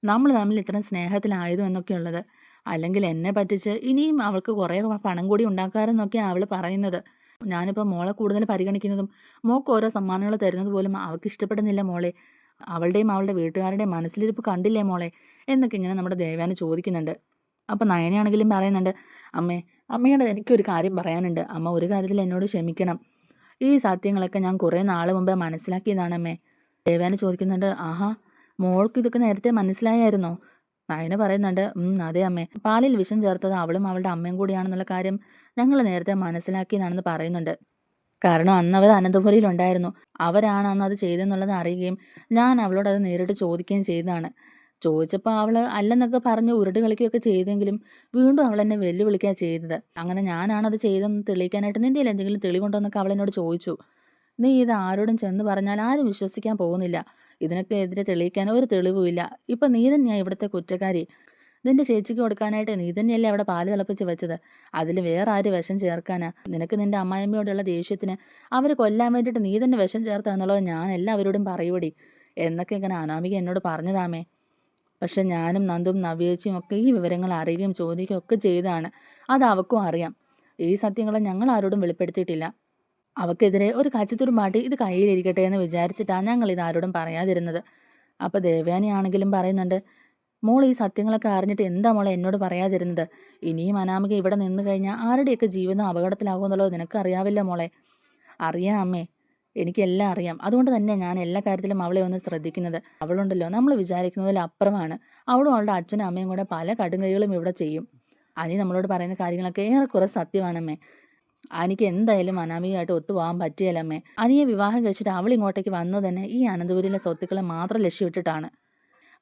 നമ്മൾ തമ്മിൽ ഇത്ര സ്നേഹത്തിലായതും എന്നൊക്കെയുള്ളത് അല്ലെങ്കിൽ എന്നെ പറ്റിച്ച് ഇനിയും അവൾക്ക് കുറേ പണം കൂടി ഉണ്ടാക്കാറെന്നൊക്കെയാണ് അവൾ പറയുന്നത്. ഞാനിപ്പോൾ മോളെ കൂടുതൽ പരിഗണിക്കുന്നതും മോൾക്ക് ഓരോ സമ്മാനങ്ങൾ തരുന്നത് പോലും അവൾക്ക് ഇഷ്ടപ്പെടുന്നില്ല മോളെ. അവളുടെയും അവളുടെ വീട്ടുകാരുടെയും മനസ്സിലിരിപ്പ് കണ്ടില്ലേ മോളെ? എന്നൊക്കെ ഇങ്ങനെ നമ്മുടെ ദേവാന് ചോദിക്കുന്നുണ്ട്. അപ്പോൾ നയനയാണെങ്കിലും പറയുന്നുണ്ട് അമ്മേ അമ്മയോട് എനിക്കൊരു കാര്യം പറയാനുണ്ട്. അമ്മ ഒരു കാര്യത്തിൽ എന്നോട് ക്ഷമിക്കണം. ഈ സത്യങ്ങളൊക്കെ ഞാൻ കുറേ നാൾ മുമ്പേ മനസ്സിലാക്കിയതാണ് അമ്മേ ദേവാന് ചോദിക്കുന്നുണ്ട് ആഹാ മോൾക്ക് ഇതൊക്കെ നേരത്തെ മനസ്സിലായായിരുന്നോ? നയന പറയുന്നുണ്ട് അതെ അമ്മേ. പാലിൽ വിഷം ചേർത്തത് അവളും അവളുടെ അമ്മയും കൂടിയാണെന്നുള്ള കാര്യം ഞങ്ങൾ നേരത്തെ മനസ്സിലാക്കിയതാണെന്ന് പറയുന്നുണ്ട്. കാരണം അന്ന് അവർ അനന്തപുരിയിലുണ്ടായിരുന്നു അവരാണ് അന്ന് അത് ചെയ്തെന്നുള്ളത് അറിയുകയും ഞാൻ അവളോട് അത് നേരിട്ട് ചോദിക്കുകയും ചെയ്തതാണ്. ചോദിച്ചപ്പോൾ അവൾ അല്ലെന്നൊക്കെ പറഞ്ഞ് ഉരുട്ട് കളിക്കുകയൊക്കെ ചെയ്തെങ്കിലും വീണ്ടും അവൾ എന്നെ വെല്ലുവിളിക്കുക ചെയ്തത്. അങ്ങനെ ഞാനാണത് ചെയ്തതെന്ന് തെളിയിക്കാനായിട്ട് നിന്റെ എന്തെങ്കിലും തെളിവുണ്ടോന്നൊക്കെ അവളെന്നോട് ചോദിച്ചു. നീ ഇത് ആരോടും ചെന്ന് പറഞ്ഞാൽ ആരും വിശ്വസിക്കാൻ പോകുന്നില്ല. ഇതിനൊക്കെ എതിരെ തെളിയിക്കാൻ ഒരു തെളിവുമില്ല ഇപ്പം നീ തന്നെയാണ് ഇവിടുത്തെ കുറ്റക്കാരി. നിന്റെ ചേച്ചിക്ക് കൊടുക്കാനായിട്ട് നീ തന്നെയല്ലേ അവിടെ പാൽ തിളപ്പിച്ച് വെച്ചത്? അതിൽ വേറെ ആര് വിഷം ചേർക്കാനാ? നിനക്ക് നിന്റെ അമ്മായിമ്മയോടുള്ള ദേഷ്യത്തിന് അവർ കൊല്ലാൻ വേണ്ടിയിട്ട് നീ തന്നെ വിഷം ചേർത്താന്നുള്ളത് ഞാൻ എല്ലാവരോടും പറയുപടി എന്നൊക്കെ ഇങ്ങനെ അനാമിക എന്നോട് പറഞ്ഞതാമേ. പക്ഷെ ഞാനും നന്ദും നവ്യേച്ചിയും ഒക്കെ ഈ വിവരങ്ങൾ അറിയുകയും ചോദിക്കുകയും ഒക്കെ ചെയ്താണ് അത് അവക്കും അറിയാം. ഈ സത്യങ്ങളെ ഞങ്ങൾ ആരോടും വെളിപ്പെടുത്തിയിട്ടില്ല. അവക്കെതിരെ ഒരു കച്ചിത്തുരുമാട്ടി ഇത് കയ്യിലിരിക്കട്ടെ എന്ന് വിചാരിച്ചിട്ടാണ് ഞങ്ങൾ ഇത് ആരോടും പറയാതിരുന്നത്. അപ്പോൾ ദേവയാനിയാണെങ്കിലും പറയുന്നുണ്ട് മോൾ ഈ സത്യങ്ങളൊക്കെ അറിഞ്ഞിട്ട് എന്താ മോളെ എന്നോട് പറയാതിരുന്നത്? ഇനിയും അനാമിക ഇവിടെ നിന്ന് കഴിഞ്ഞാൽ ആരുടെയൊക്കെ ജീവിതം അപകടത്തിലാകുമെന്നുള്ളത് നിനക്ക് അറിയാവില്ല മോളെ? അറിയാം അമ്മേ. എനിക്കെല്ലാം അറിയാം. അതുകൊണ്ട് തന്നെ ഞാൻ എല്ലാ കാര്യത്തിലും അവളെ ഒന്ന് ശ്രദ്ധിക്കുന്നത് അവളുണ്ടല്ലോ. നമ്മൾ വിചാരിക്കുന്നതിൽ അപ്പുറമാണ്. അവളും അവളുടെ അച്ഛനും അമ്മയും കൂടെ പല കടുങ്കൈകളും ഇവിടെ ചെയ്യും. അനി നമ്മളോട് പറയുന്ന കാര്യങ്ങളൊക്കെ ഏറെക്കുറെ സത്യമാണമ്മേ. അനിക്ക് എന്തായാലും അനാമികയായിട്ട് ഒത്തുപോകാൻ പറ്റിയല്ലമ്മേ. അനിയെ വിവാഹം കഴിച്ചിട്ട് അവൾ ഇങ്ങോട്ടേക്ക് വന്നത് തന്നെ ഈ അനന്തപുരിയിലെ സ്വത്തുക്കളെ മാത്രം ലക്ഷ്യമിട്ടിട്ടാണ്.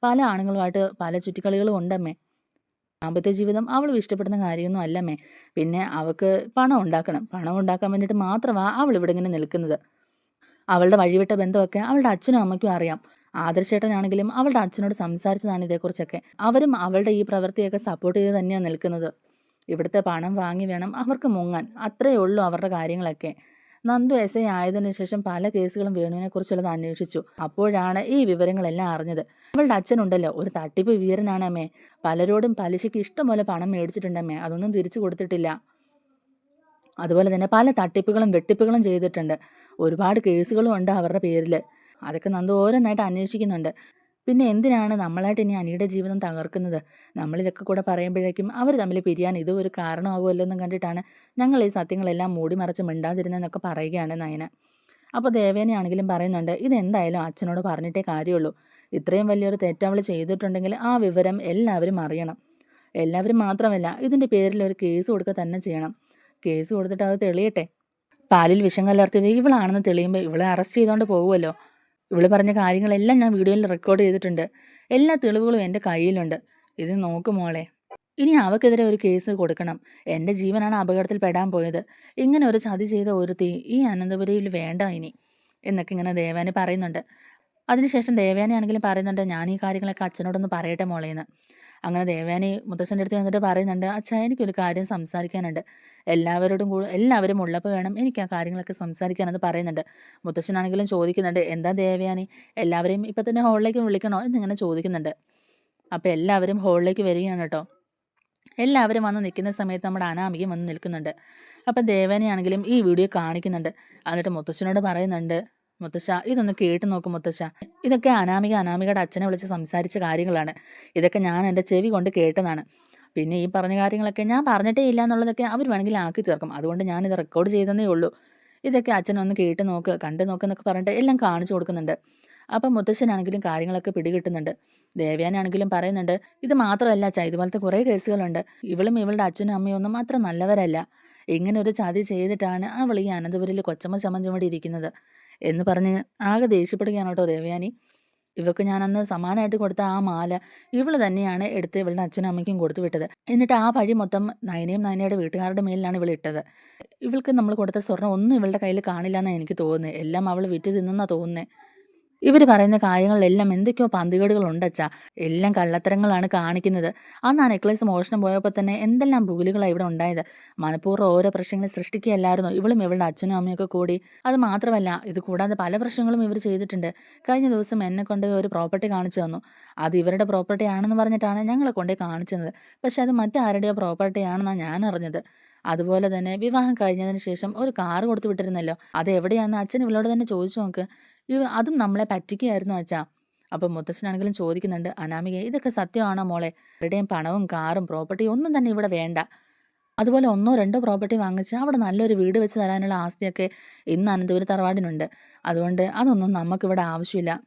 പല ആണുങ്ങളുമായിട്ട് പല ചുറ്റിക്കളികളും ഉണ്ടമ്മേ. ദാമ്പത്യ ജീവിതം അവൾ ഇഷ്ടപ്പെടുന്ന കാര്യമൊന്നും അല്ലമ്മേ. പിന്നെ അവൾക്ക് പണം ഉണ്ടാക്കണം. പണം ഉണ്ടാക്കാൻ വേണ്ടിയിട്ട് മാത്രമാണ് അവൾ ഇവിടെ ഇങ്ങനെ നിൽക്കുന്നത്. അവളുടെ വഴിവിട്ട ബന്ധമൊക്കെ അവളുടെ അച്ഛനും അമ്മയ്ക്കും അറിയാം. ആദർശേട്ടനാണെങ്കിലും അവളുടെ അച്ഛനോട് സംസാരിച്ചതാണ് ഇതേക്കുറിച്ചൊക്കെ. അവരും അവളുടെ ഈ പ്രവൃത്തിയൊക്കെ സപ്പോർട്ട് ചെയ്ത് തന്നെയാണ് നിൽക്കുന്നത്. ഇവിടുത്തെ പണം വാങ്ങി വേണം അവർക്ക് മുങ്ങാൻ. അത്രയേ ഉള്ളൂ അവരുടെ കാര്യങ്ങളൊക്കെ. നന്ദു എസ് ഐ ആയതിനു ശേഷം പല കേസുകളും വേണുവിനെക്കുറിച്ചുള്ളത് അന്വേഷിച്ചു. അപ്പോഴാണ് ഈ വിവരങ്ങളെല്ലാം അറിഞ്ഞത്. അവളുടെ അച്ഛനുണ്ടല്ലോ ഒരു തട്ടിപ്പ് വീരനാണ് അമ്മേ. പലരോടും പലിശയ്ക്ക് ഇഷ്ടംപോലെ പണം മേടിച്ചിട്ടുണ്ടമ്മേ അതൊന്നും തിരിച്ചു കൊടുത്തിട്ടില്ല. അതുപോലെ തന്നെ പല തട്ടിപ്പുകളും വെട്ടിപ്പുകളും ചെയ്തിട്ടുണ്ട്. ഒരുപാട് കേസുകളും ഉണ്ട് അവരുടെ പേരിൽ അതൊക്കെ നന്ദു ഓരോന്നായിട്ട് അന്വേഷിക്കുന്നുണ്ട്. പിന്നെ എന്തിനാണ് നമ്മളായിട്ട് ഇനി അനിയുടെ ജീവിതം തകർക്കുന്നത്? നമ്മളിതൊക്കെ കൂടെ പറയുമ്പോഴേക്കും അവർ തമ്മിൽ പിരിയാൻ ഇതും ഒരു കാരണമാകുമല്ലോ എന്നും കണ്ടിട്ടാണ് ഞങ്ങൾ ഈ സത്യങ്ങളെല്ലാം മൂടി മറച്ച് മിണ്ടാതിരുന്നെന്നൊക്കെ പറയുകയാണ് നയന. അപ്പോൾ ദേവേനയാണെങ്കിലും പറയുന്നുണ്ട് ഇതെന്തായാലും അച്ഛനോട് പറഞ്ഞിട്ടേ കാര്യമുള്ളൂ. ഇത്രയും വലിയൊരു തെറ്റവൾ ചെയ്തിട്ടുണ്ടെങ്കിൽ ആ വിവരം എല്ലാവരും അറിയണം. എല്ലാവരും മാത്രമല്ല ഇതിന്റെ പേരിൽ ഒരു കേസ് കൊടുക്കുക തന്നെ ചെയ്യണം. കേസ് കൊടുത്തിട്ട് അത് തെളിയട്ടെ? പാലിൽ വിഷം കലർത്തിയത് ഇവളാണെന്ന് തെളിയുമ്പോൾ ഇവളെ അറസ്റ്റ് ചെയ്തുകൊണ്ട് പോകുമല്ലോ ഇവൾ പറഞ്ഞ കാര്യങ്ങളെല്ലാം ഞാൻ വീഡിയോയിൽ റെക്കോർഡ് ചെയ്തിട്ടുണ്ട്. എല്ലാ തെളിവുകളും എന്റെ കയ്യിലുണ്ട്. ഇത് നോക്ക് മോളെ. ഇനി അവക്കെതിരെ ഒരു കേസ് കൊടുക്കണം. എന്റെ ജീവനാണ് അപകടത്തിൽ പെടാൻ പോയത്. ഇങ്ങനെ ഒരു ചതി ചെയ്ത ഒരുത്തി ഈ അനന്തപുരിയിൽ വേണ്ട ഇനി. എന്നൊക്കെ ഇങ്ങനെ ദേവാനി പറയുന്നുണ്ട്. അതിനുശേഷം ദേവയാനി ആണെങ്കിലും പറയുന്നുണ്ട് ഞാൻ ഈ കാര്യങ്ങളൊക്കെ അച്ഛനോടൊന്ന് പറയട്ടെ മോളേന്ന്. അങ്ങനെ ദേവയാനി മുത്തശ്ശന്റെ അടുത്ത് വന്നിട്ട് പറയുന്നുണ്ട് അച്ഛാ എനിക്കൊരു കാര്യം സംസാരിക്കാനുണ്ട്. എല്ലാവരോടും കൂടെ എല്ലാവരും ഉള്ളപ്പോൾ വേണം എനിക്ക് ആ കാര്യങ്ങളൊക്കെ സംസാരിക്കാനെന്ന് പറയുന്നുണ്ട്. മുത്തശ്ശനാണെങ്കിലും ചോദിക്കുന്നുണ്ട് എന്താ ദേവയാനി? എല്ലാവരെയും ഇപ്പം തന്നെ ഹോളിലേക്ക് വിളിക്കണോ? എന്നിങ്ങനെ ചോദിക്കുന്നുണ്ട്. അപ്പോൾ എല്ലാവരും ഹോളിലേക്ക് വരികയാണ് കേട്ടോ. എല്ലാവരും വന്ന് നിൽക്കുന്ന സമയത്ത് നമ്മുടെ അനാമികയും വന്ന് നിൽക്കുന്നുണ്ട്. അപ്പം ദേവനെയാണെങ്കിലും ഈ വീഡിയോ കാണിക്കുന്നുണ്ട്. എന്നിട്ട് മുത്തശ്ശനോട് പറയുന്നുണ്ട് മുത്തശ്ശ ഇതൊന്ന് കേട്ട് നോക്കും മുത്തശ്ശ. ഇതൊക്കെ അനാമിക അനാമികയുടെ അച്ഛനെ വിളിച്ച് സംസാരിച്ച കാര്യങ്ങളാണ്. ഇതൊക്കെ ഞാൻ എന്റെ ചെവി കൊണ്ട് കേട്ടതാണ്. പിന്നെ ഈ പറഞ്ഞ കാര്യങ്ങളൊക്കെ ഞാൻ പറഞ്ഞിട്ടേ ഇല്ല എന്നുള്ളതൊക്കെ അവർ വേണമെങ്കിൽ ആക്കി തീർക്കും. അതുകൊണ്ട് ഞാൻ ഇത് റെക്കോർഡ് ചെയ്തതേ ഉള്ളൂ. ഇതൊക്കെ അച്ഛനൊന്ന് കേട്ട് നോക്ക് കണ്ടു നോക്ക് എന്നൊക്കെ പറഞ്ഞിട്ട് എല്ലാം കാണിച്ചു കൊടുക്കുന്നുണ്ട്. അപ്പം മുത്തശ്ശനാണെങ്കിലും കാര്യങ്ങളൊക്കെ പിടികിട്ടുന്നുണ്ട്. ദേവ്യാനാണെങ്കിലും പറയുന്നുണ്ട് ഇത് മാത്രമല്ല അച്ഛാ ഇതുപോലത്തെ കുറേ കേസുകളുണ്ട്. ഇവളും ഇവളുടെ അച്ഛനും അമ്മയും ഒന്നും അത്ര നല്ലവരല്ല. ഇങ്ങനെ ഒരു ചതി ചെയ്തിട്ടാണ് അവൾ ഈ അനന്തപുരിൽ കൊച്ചമ്മ ചമഞ്ചും കൂടി ഇരിക്കുന്നത് എന്ന് പറഞ്ഞ് ആകെ ദേഷ്യപ്പെടുകയാണ് കേട്ടോ ദേവയാനി. ഇവൾക്ക് ഞാനന്ന് സമാനമായിട്ട് കൊടുത്ത ആ മാല ഇവൾ തന്നെയാണ് എടുത്ത് ഇവളുടെ അച്ഛനും അമ്മയ്ക്കും കൊടുത്തു വിട്ടത്. എന്നിട്ട് ആ പഴി മൊത്തം നയനയും നയനയുടെ വീട്ടുകാരുടെ മേലിലാണ് ഇവൾ ഇട്ടത്. ഇവൾക്ക് നമ്മൾ കൊടുത്ത സ്വർണം ഒന്നും ഇവളുടെ കയ്യിൽ കാണില്ല എന്നാണ് എനിക്ക് തോന്നുന്നത് എല്ലാം അവൾ വിറ്റ് തിന്നെന്നാണ് തോന്നുന്നത് ഇവർ പറയുന്ന കാര്യങ്ങളിലെല്ലാം എന്തൊക്കെയോ പന്തികേടുകളുണ്ട് അച്ഛാ എല്ലാം കള്ളത്തരങ്ങളാണ് കാണിക്കുന്നത്. അന്ന് ആ നെക്ലേസ് മോഷണം പോയപ്പോൾ തന്നെ എന്തെല്ലാം ഭൂലുകളാണ് ഇവിടെ ഉണ്ടായത്. മനഃപൂർവം ഓരോ പ്രശ്നങ്ങൾ സൃഷ്ടിക്കുകയല്ലായിരുന്നു? ഇവളും ഇവളുടെ അച്ഛനും അമ്മയൊക്കെ കൂടി. അത് മാത്രമല്ല ഇത് കൂടാതെ പല പ്രശ്നങ്ങളും ഇവർ ചെയ്തിട്ടുണ്ട്. കഴിഞ്ഞ ദിവസം എന്നെ കൊണ്ട് ഒരു പ്രോപ്പർട്ടി കാണിച്ചു തന്നു. അത് ഇവരുടെ പ്രോപ്പർട്ടി ആണെന്ന് പറഞ്ഞിട്ടാണ് ഞങ്ങളെ കൊണ്ടേ കാണിച്ചത്. പക്ഷെ അത് മറ്റാരുടെയോ പ്രോപ്പർട്ടി ആണെന്നാണ് ഞാൻ അറിഞ്ഞത്. അതുപോലെ തന്നെ വിവാഹം കഴിഞ്ഞതിന് ശേഷം ഒരു കാറ് കൊടുത്തു വിട്ടിരുന്നല്ലോ. അത് എവിടെയാണെന്ന് അച്ഛൻ ഇവളോട് തന്നെ ചോദിച്ചു നോക്ക്. അതും നമ്മളെ പറ്റിക്കുകയായിരുന്നു അച്ഛാ. അപ്പം മുത്തച്ഛനാണെങ്കിലും ചോദിക്കുന്നുണ്ട് അനാമികയെ ഇതൊക്കെ സത്യമാണോ മോളെ? അവരുടെയും പണവും കാറും പ്രോപ്പർട്ടിയും ഒന്നും തന്നെ ഇവിടെ വേണ്ട. അതുപോലെ ഒന്നോ രണ്ടോ പ്രോപ്പർട്ടി വാങ്ങിച്ച് അവിടെ നല്ലൊരു വീട് വെച്ച് തരാനുള്ള ആസ്തിയൊക്കെ ഇന്ന് അനന്തപുരി തറവാടിനുണ്ട്. അതുകൊണ്ട് അതൊന്നും നമുക്കിവിടെ ആവശ്യമില്ല.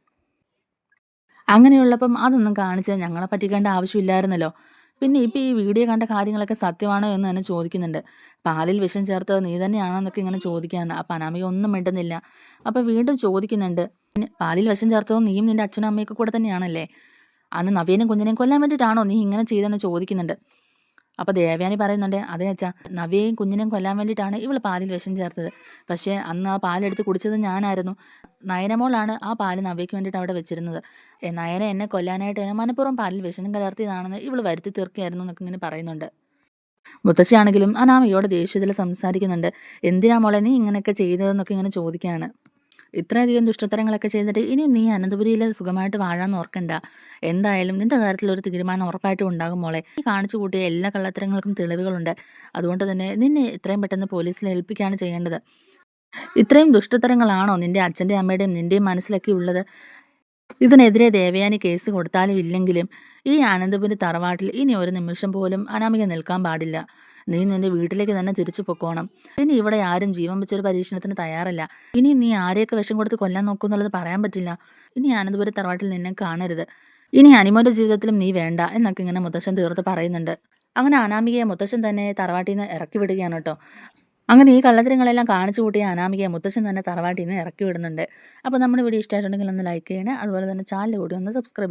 അങ്ങനെയുള്ളപ്പം അതൊന്നും കാണിച്ച് ഞങ്ങളെ പറ്റിക്കേണ്ട ആവശ്യമില്ലായിരുന്നല്ലോ. പിന്നെ ഇപ്പൊ ഈ വീഡിയോ കണ്ട കാര്യങ്ങളൊക്കെ സത്യമാണോ എന്ന് തന്നെ ചോദിക്കുന്നുണ്ട്. പാലിൽ വിഷം ചേർത്തത് നീ തന്നെയാണോ എന്നൊക്കെ ഇങ്ങനെ ചോദിക്കുകയാണ് അപ്പം അനാമിക ഒന്നും മിണ്ടുന്നില്ല. അപ്പോൾ വീണ്ടും ചോദിക്കുന്നുണ്ട്. "പിന്നെ പാലിൽ വിഷം ചേർത്തതും നീയും നിന്റെ അച്ഛനും അമ്മയൊക്കെ കൂടെ തന്നെയാണല്ലേ? അന്ന് നവീനും കുഞ്ഞിനെയും കൊല്ലാൻ വേണ്ടിയിട്ടാണോ നീ ഇങ്ങനെ ചെയ്തെന്ന് ചോദിക്കുന്നുണ്ട്. അപ്പോൾ ദേവയാനി പറയുന്നുണ്ട് അതെ അച്ഛാ നവ്യയും കുഞ്ഞിനെയും കൊല്ലാൻ വേണ്ടിയിട്ടാണ് ഇവൾ പാലിൽ വിഷം ചേർത്തത്. പക്ഷേ അന്ന് ആ പാലെടുത്ത് കുടിച്ചത് ഞാനായിരുന്നു. നയനമോളാണ് ആ പാൽ നവ്യയ്ക്ക് വേണ്ടിയിട്ട് അവിടെ വെച്ചിരുന്നത്. നയന എന്നെ കൊല്ലാനായിട്ട് എന്നെ മനഃപൂർവം പാലിൽ വിഷം കലർത്തിയതാണെന്ന് ഇവൾ വരുത്തി തീർക്കുകയായിരുന്നു എന്നൊക്കെ ഇങ്ങനെ പറയുന്നുണ്ട്. മുത്തശ്ശിയാണെങ്കിലും അനാമികയോട് ദേഷ്യത്തിൽ സംസാരിക്കുന്നുണ്ട്. എന്തിനാ മോളെ നീ ഇങ്ങനെയൊക്കെ ചെയ്തതെന്നൊക്കെ ഇങ്ങനെ ചോദിക്കുകയാണ് ഇത്രയധികം ദുഷ്ടത്തരങ്ങളൊക്കെ ചെയ്തിട്ട് ഇനിയും നീ അനന്തപുരിയിൽ സുഖമായിട്ട് വാഴാൻ ഓർക്കണ്ട. എന്തായാലും നിന്റെ കാര്യത്തിൽ ഒരു തീരുമാനം ഉറപ്പായിട്ടും ഉണ്ടാകും മോളെ. നീ കാണിച്ചു കൂട്ടിയ എല്ലാ കള്ളത്തരങ്ങൾക്കും തെളിവുകളുണ്ട്. അതുകൊണ്ട് തന്നെ നിന്നെ എത്രയും പെട്ടെന്ന് പോലീസിൽ ഏൽപ്പിക്കുകയാണ് ചെയ്യേണ്ടത്. ഇത്രയും ദുഷ്ടത്തരങ്ങളാണോ നിന്റെ അച്ഛന്റെ അമ്മയുടെയും നിന്റെയും മനസ്സിലൊക്കെ ഉള്ളത്? ഇതിനെതിരെ ദേവയാനി കേസ് കൊടുത്താലും ഇല്ലെങ്കിലും ഈ അനന്തപുരി തറവാട്ടിൽ ഇനി ഒരു നിമിഷം പോലും അനാമിക നിൽക്കാൻ പാടില്ല. നീ നിന്റെ വീട്ടിലേക്ക് തന്നെ തിരിച്ചു പൊക്കോണം. ഇനി ഇവിടെ ആരും ജീവൻ വെച്ചൊരു പരീക്ഷണത്തിന് തയ്യാറല്ല. ഇനി നീ ആരെയൊക്കെ വിഷം കൊടുത്ത് കൊല്ലാൻ നോക്കുന്നുള്ളത് പറയാൻ പറ്റില്ല. ഇനി അനന്തപുരം തറവാട്ടിൽ നിന്നെ കാണരുത്. ഇനി അനിമോന്റെ ജീവിതത്തിലും നീ വേണ്ട എന്നൊക്കെ ഇങ്ങനെ മുത്തശ്ശൻ തീർത്ത് പറയുന്നുണ്ട്. അങ്ങനെ അനാമികയെ മുത്തശ്ശൻ തന്നെ തറവാട്ടിൽ നിന്ന് ഇറക്കി വിടുകയാണ് കേട്ടോ. അങ്ങനെ ഈ കള്ളത്തരങ്ങളെല്ലാം കാണിച്ചു കൂട്ടിയ അനാമികയെ മുത്തശ്ശൻ തന്നെ തറവാട്ടിൽ നിന്ന് ഇറക്കി വിടുന്നുണ്ട്. അപ്പോൾ നമ്മുടെ വീഡിയോ ഇഷ്ടമായിട്ടുണ്ടെങ്കിൽ ഒന്ന് ലൈക്ക് ചെയ്യണേ. അതുപോലെ തന്നെ ചാനൽ കൂടി ഒന്ന് സബ്സ്ക്രൈബ്